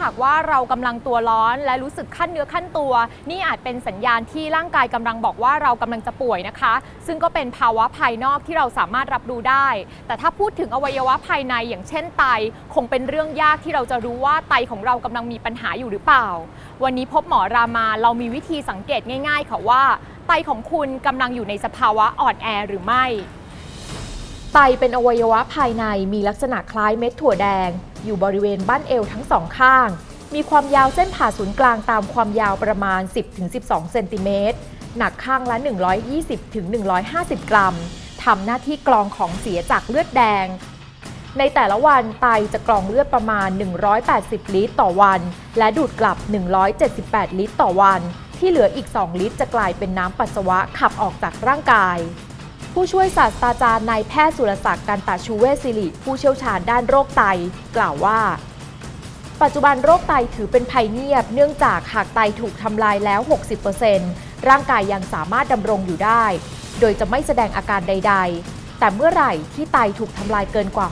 หากว่าเรากำลังตัวร้อนและรู้สึกขั้นเนื้อขั้นตัว นี่อาจเป็นสัญญาณที่ร่างกายกำลังบอกว่าเรากำลังจะป่วยนะคะ ซึ่งก็เป็นภาวะภายนอกที่เราสามารถรับรู้ได้ แต่ถ้าพูดถึงอวัยวะภายในอย่างเช่นไต คงเป็นเรื่องยากที่เราจะรู้ว่าไตของเรากำลังมีปัญหาอยู่หรือเปล่า วันนี้พบหมอรามาเรามีวิธีสังเกตง่าย ๆ ค่ะว่าไตของคุณกำลังอยู่ในสภาวะอ่อนแอหรือไม่ ไตเป็นอวัยวะภายในมีลักษณะคล้ายเม็ดถั่วแดง อยู่บริเวณบั้นเอวทั้งสองข้าง มีความยาวเส้นผ่าศูนย์กลางตามความยาวประมาณ 10-12 เซนติเมตร หนักข้างละ 120-150 กรัม ทำหน้าที่กรองของเสียจากเลือดแดง ในแต่ละวันไตจะกรองเลือดประมาณ 180 ลิตรต่อวัน และดูดกลับ 178 ลิตรต่อวัน ที่เหลืออีก 2 ลิตรจะกลายเป็นน้ำปัสสาวะขับออกจากร่างกาย ผู้ช่วยศาสตราจารย์นายแพทย์สุรศักดิ์กันตาชูเวศสิริผู้เชี่ยวชาญด้านโรคไต กล่าวว่า ปัจจุบันโรคไตถือเป็นภัยเงียบ เนื่องจากหากไตถูกทำลายแล้ว 60%ร่างกายยังสามารถดำรงอยู่ได้ โดยจะไม่แสดงอาการใด ๆ แต่เมื่อไหร่ที่ไตถูกทำลายเกินกว่า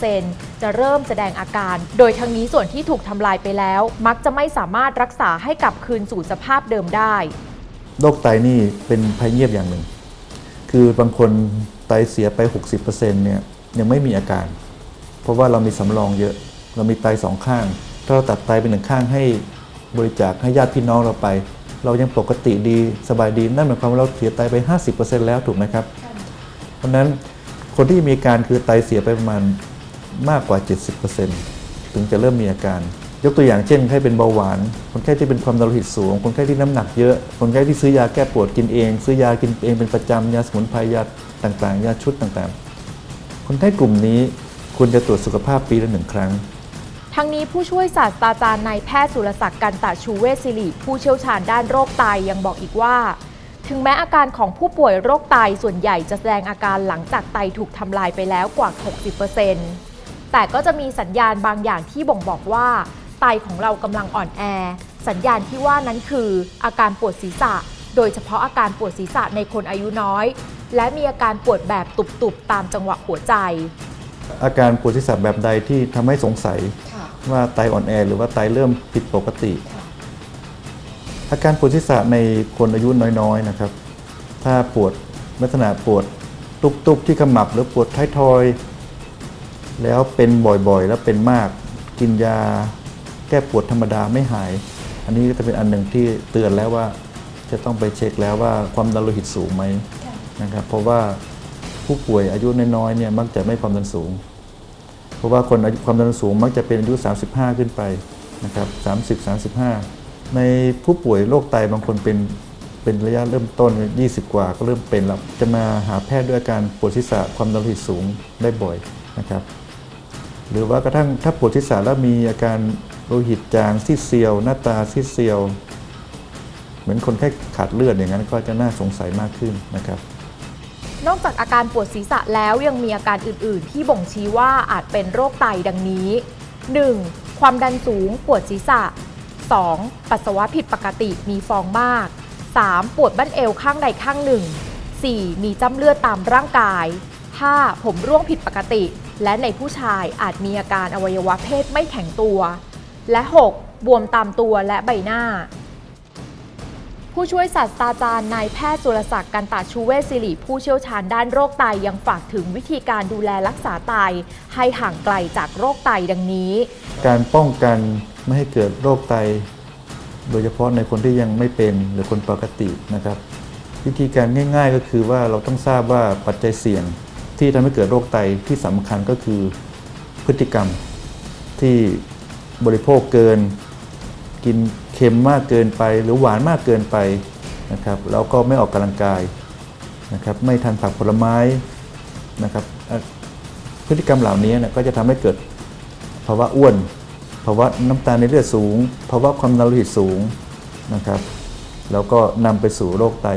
60%จะเริ่มแสดงอาการ โดยทั้งนี้ส่วนที่ถูกทำลายไปแล้ว มักจะไม่สามารถรักษาให้กลับคืนสู่สภาพเดิมได้ โรคไตนี่เป็นภัยเงียบอย่างหนึ่ง คือบางคนไตเสียไป 60%เนี่ยยังไม่มีอาการ เพราะว่าเรามีสำรองเยอะ เรามีไตสองข้าง ถ้าเราตัดไตเป็นหนึ่งข้างให้บริจาคให้ญาติพี่น้องเราไป เรายังปกติดีสบายดีนั่นหมายความว่าเราเสียไตไป 50%แล้วถูกไหมครับ เพราะนั้นคนที่มีอาการคือไตเสียไปประมาณมากกว่า 70%ถึงจะเริ่มมีอาการ ยกตัวอย่างเช่นคนไข้เป็นเบาหวาน คนไข้ที่เป็นความดันโลหิตสูง คนไข้ที่น้ำหนักเยอะ คนไข้ที่ซื้อยาแก้ปวดกินเอง ซื้อยากินเองเป็นประจำยาสมุนไพรยาต่างๆ ยาชุดต่างๆ คนไข้กลุ่มนี้ควรจะตรวจสุขภาพปีละหนึ่งครั้ง ทั้งนี้ผู้ช่วยศาสตราจารย์นายแพทย์สุรศักดิ์กันตะชูเวศสิริผู้เชี่ยวชาญด้านโรคไตยังบอกอีกว่า ถึงแม้อาการของผู้ป่วยโรคไตส่วนใหญ่จะแสดงอาการหลังจากไตถูกทำลายไปแล้วกว่า 60%แต่ก็จะมีสัญญาณบางอย่างที่บ่งบอกว่า ไตของเรากำลังอ่อนแอ สัญญาณที่ว่านั้นคือ อาการปวดศีรษะ โดยเฉพาะอาการปวดศีรษะในคนอายุน้อย และมีอาการปวดแบบตุบๆตามจังหวะหัวใจ อาการปวดศีรษะแบบใดที่ทำให้สงสัยว่าไตอ่อนแอ หรือว่าไตเริ่มผิดปกติ อาการปวดศีรษะในคนอายุน้อยๆนะครับ ถ้าปวดลักษณะปวดตุบๆที่ขมับหรือปวดท้ายทอย แล้วเป็นบ่อยๆ แล้วเป็นมากกินยาแก้ปวดธรรมดาไม่หาย อันนี้ก็จะเป็นอันหนึ่งที่เตือนแล้วว่าจะต้องไปเช็คแล้วว่าความดันโลหิตสูงไหมนะครับเพราะว่าผู้ป่วยอายุน้อยๆเนี่ยมักจะไม่ความดันสูง เพราะว่าคนอายุความดันสูงมักจะเป็นอายุ 35 ขึ้นไปนะครับ30 35 ในผู้ป่วยโรคไตบางคนเป็นเป็นระยะเริ่มต้น 20 กว่าก็เริ่มเป็นแล้วจะมาหาแพทย์ด้วยอาการปวดศีรษะความดันโลหิตสูงได้บ่อยนะครับ หรือว่ากระทั่งถ้าปวดศีรษะแล้วมีอาการ ลหิตจางซีดเซียว หน้าตาซีดเซียว เหมือนคนไข้ขาดเลือดอย่างนั้นก็จะน่าสงสัยมากขึ้นนะครับ นอกจากอาการปวดศีรษะแล้วยังมีอาการอื่น ๆ ที่บ่งชี้ว่าอาจเป็นโรคไตดังนี้ 1. ความดันสูงปวดศีรษะ 2. ปัสสาวะผิดปกติมีฟองมาก 3. ปวดบั้นเอวข้างใดข้างหนึ่ง 4. มีจ้ำเลือดตามร่างกาย 5. ผมร่วงผิดปกติ และในผู้ชายอาจมีอาการอวัยวะเพศไม่แข็งตัว และ 6. บวมตามตัวและใบหน้า ผู้ช่วยศาสตราจารย์นายแพทย์สุรศักดิ์กันตาชูเวศสิริผู้เชี่ยวชาญด้านโรคไตยังฝากถึงวิธีการดูแลรักษาไตให้ห่างไกลจากโรคไตดังนี้ การป้องกันไม่ให้เกิดโรคไต โดยเฉพาะในคนที่ยังไม่เป็นหรือคนปกตินะครับ วิธีการง่าย ๆ ก็คือว่าเราต้องทราบว่าปัจจัยเสี่ยงที่ทำให้เกิดโรคไตที่สำคัญก็คือพฤติกรรมที่ บริโภคเกิน กินเค็มมากเกินไปหรือหวานมากเกินไปนะครับแล้วก็ไม่ออกกำลังกายนะครับไม่ทานผักผลไม้นะครับพฤติกรรมเหล่านี้นี่ยก็จะทำให้เกิดภาวะอ้วนภาวะน้ำตาลในเลือดสูงภาวะความดันโลหิตสูงนะครับ แล้วก็นำไปสู่โรคไต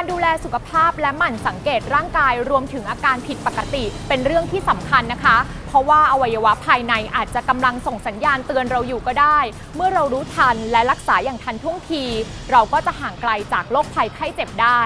การดูแลสุขภาพและหมั่นสังเกตร่างกายรวมถึงอาการผิดปกติ เป็นเรื่องที่สำคัญนะคะ เพราะว่าอวัยวะภายในอาจจะกำลังส่งสัญญาณเตือนเราอยู่ก็ได้ เมื่อเรารู้ทันและรักษาอย่างทันท่วงที เราก็จะห่างไกลจากโรคภัยไข้เจ็บได้